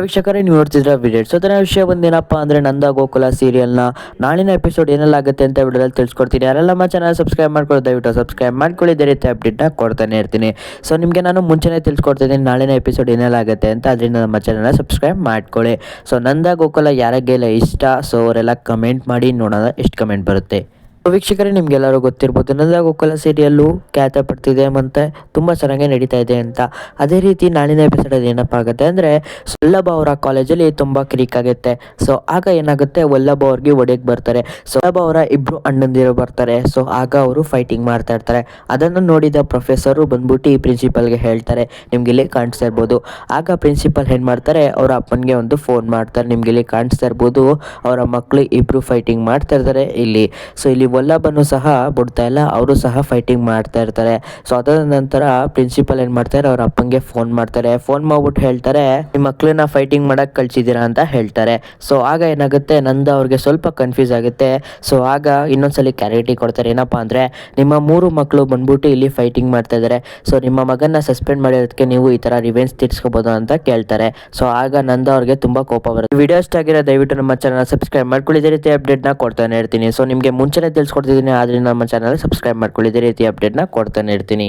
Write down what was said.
ವೀಕ್ಷಕರೇ, ನೀವು ನೋಡ್ತಿದ್ರ video. So, ಅದರ ವಿಷಯ ಬಂದೇನಪ್ಪ ಅಂದರೆ, ನಂದ ಗೋಕುಲ ಸೀರಿಯಲ್ನ ನಾಳಿನ ಎಪಿಸೋಡ್ ಏನೆಲ್ಲಾಗುತ್ತೆ ಅಂತ ವಿಡಿಯೋದಲ್ಲಿ ತಿಳಿಸ್ಕೊಡ್ತೀನಿ. ಯಾರೆಲ್ಲ ನಮ್ಮ ಚಾನಲ್ ಸಬ್ಸ್ಕ್ರೈಬ್ ಮಾಡ್ಕೊಳ್ಳಿ ದಯವಿಟ್ಟು ಸಬ್ಸ್ಕ್ರೈಬ್ ಮಾಡ್ಕೊಳ್ಳಿ. ಇದೇ ರೀತಿ ಅಪ್ಡೇಟ್ನ ಕೊಡ್ತಾನೆ ಇರ್ತೀನಿ. ಸೊ, ನಿಮಗೆ ನಾನು ಮುಂಚೆನೇ ತಿಳ್ಸ್ಕೊಡ್ತಿದ್ದೀನಿ ನಾಳಿನ ಎಪಿಸೋಡ್ ಏನೆಲ್ಲಾಗುತ್ತೆ ಅಂತ. ಅದರಿಂದ ನಮ್ಮ ಚಾನಲ್ನ ಸಬ್ಸ್ಕ್ರೈಬ್ ಮಾಡ್ಕೊಳ್ಳಿ. ಸೊ, ನಂದ ಗೋಕುಲ ಯಾರಿಗೆಲ್ಲ ಇಷ್ಟ, ಸೊ, ಅವರೆಲ್ಲ ಕಮೆಂಟ್ ಮಾಡಿ ನೋಡೋಣ, ಎಷ್ಟು ಕಮೆಂಟ್ ಬರುತ್ತೆ. ವೀಕ್ಷಕರೇ ನಿಮ್ಗೆಲ್ಲರೂ ಗೊತ್ತಿರ್ಬೋದು ನಂದ ಗೋಕುಲ ಸೀರಿಯಲ್ಲೂ ಖ್ಯಾತ ಪಡ್ತಿದೆ ಮತ್ತೆ ತುಂಬ ಚೆನ್ನಾಗಿ ನಡೀತಾ ಇದೆ ಅಂತ. ಅದೇ ರೀತಿ ನಾಳಿನ ಎಪಿಸೋಡ್ ಏನಪ್ಪ ಆಗುತ್ತೆ ಅಂದರೆ ವಲ್ಲಭ ಅವರ ಕಾಲೇಜಲ್ಲಿ ತುಂಬ ಕ್ರೀಕ್ ಆಗುತ್ತೆ. ಸೊ ಆಗ ಏನಾಗುತ್ತೆ, ವಲ್ಲಭ ಅವ್ರಿಗೆ ಒಡೆಯಕ್ಕೆ ಬರ್ತಾರೆ. ಸೊ ವಲ್ಲಭ ಅವರ ಇಬ್ಬರು ಅಣ್ಣಂದಿರು ಬರ್ತಾರೆ. ಸೊ ಆಗ ಅವರು ಫೈಟಿಂಗ್ ಮಾಡ್ತಾ ಇರ್ತಾರೆ. ಅದನ್ನು ನೋಡಿದ ಪ್ರೊಫೆಸರು ಬಂದ್ಬಿಟ್ಟು ಈ ಪ್ರಿನ್ಸಿಪಲ್ಗೆ ಹೇಳ್ತಾರೆ. ನಿಮ್ಗೆ ಇಲ್ಲಿ ಕಾಣಿಸ್ತಾ ಇರ್ಬೋದು. ಆಗ ಪ್ರಿನ್ಸಿಪಲ್ ಏನು ಮಾಡ್ತಾರೆ, ಅವರ ಅಪ್ಪನಿಗೆ ಒಂದು ಫೋನ್ ಮಾಡ್ತಾರೆ. ನಿಮ್ಗೆ ಇಲ್ಲಿ ಕಾಣಿಸ್ತಾ ಇರ್ಬೋದು, ಅವರ ಮಕ್ಕಳು ಇಬ್ಬರು ಫೈಟಿಂಗ್ ಮಾಡ್ತಾ ಇರ್ತಾರೆ ಇಲ್ಲಿ. ಸೊ ಇಲ್ಲಿ ವಲ್ಲಭನು ಸಹ ಬಿಡ್ತಾ ಇಲ್ಲ, ಅವರು ಸಹ ಫೈಟಿಂಗ್ ಮಾಡ್ತಾ ಇರ್ತಾರೆ. ಸೊ ಅದಾದ ನಂತರ ಪ್ರಿನ್ಸಿಪಲ್ ಏನು ಮಾಡ್ತಾರೆ, ಅವ್ರ ಅಪ್ಪಂಗೆ ಫೋನ್ ಮಾಡ್ತಾರೆ. ಫೋನ್ ಮಾಡ್ಬಿಟ್ಟು ಹೇಳ್ತಾರೆ, ನಿಮ್ಮ ಮಕ್ಕಳನ್ನ ಫೈಟಿಂಗ್ ಮಾಡಕ್ ಕಳ್ಸಿದ್ದೀರಾ ಅಂತ ಹೇಳ್ತಾರೆ. ಸೊ ಆಗ ಏನಾಗುತ್ತೆ, ನಂದ ಅವ್ರಿಗೆ ಸ್ವಲ್ಪ ಕನ್ಫ್ಯೂಸ್ ಆಗುತ್ತೆ. ಸೊ ಆಗ ಇನ್ನೊಂದ್ಸಲಿ ಕ್ಲಾರಿಟಿ ಕೊಡ್ತಾರೆ. ಏನಪ್ಪಾ ಅಂದ್ರೆ, ನಿಮ್ಮ ಮೂರು ಮಕ್ಕಳು ಬಂದ್ಬಿಟ್ಟು ಇಲ್ಲಿ ಫೈಟಿಂಗ್ ಮಾಡ್ತಾ ಇದ್ದಾರೆ ಸೊ ನಿಮ್ಮ ಮಗನ ಸಸ್ಪೆಂಡ್ ಮಾಡಿರೋದಕ್ಕೆ ನೀವು ಈ ತರ ರಿವೆನ್ಸ್ ತೀರ್ಸ್ಕೋಬಹುದು ಅಂತ ಕೇಳ್ತಾರೆ. ಸೊ ಆಗ ನಂದ ಅವ್ರಿಗೆ ತುಂಬಾ ಕೋಪ ಬರುತ್ತೆ. ವಿಡಿಯೋ ಇಷ್ಟ ಆಗಿರೋ ದಯವಿಟ್ಟು ನಮ್ಮ ಚಾನಲ್ ಸಬ್ಸ್ಕ್ರೈಬ್ ಮಾಡ್ಕೊಳ್ಳಿ. ಇದೇ ರೀತಿ ಅಪ್ಡೇಟ್ನ ಕೊಡ್ತಾನೆ ಇರ್ತೀನಿ. ಸೊ ನಿಮಗೆ ಮುಂಚೆನೇ ತಿಳಿಸ್ಕೊಡ್ತಿದ್ದೀನಿ ಆದರೆ ನಮ್ಮ ಚಾನಲ್ ಸಬ್ಸ್ಕ್ರೈಬ್ ಮಾಡ್ಕೊಳ್ಳಿ. ಇದೇ ರೀತಿ ಅಪ್ಡೇಟ್ನ ಕೊಡ್ತಾನೆ ಇರ್ತೀನಿ.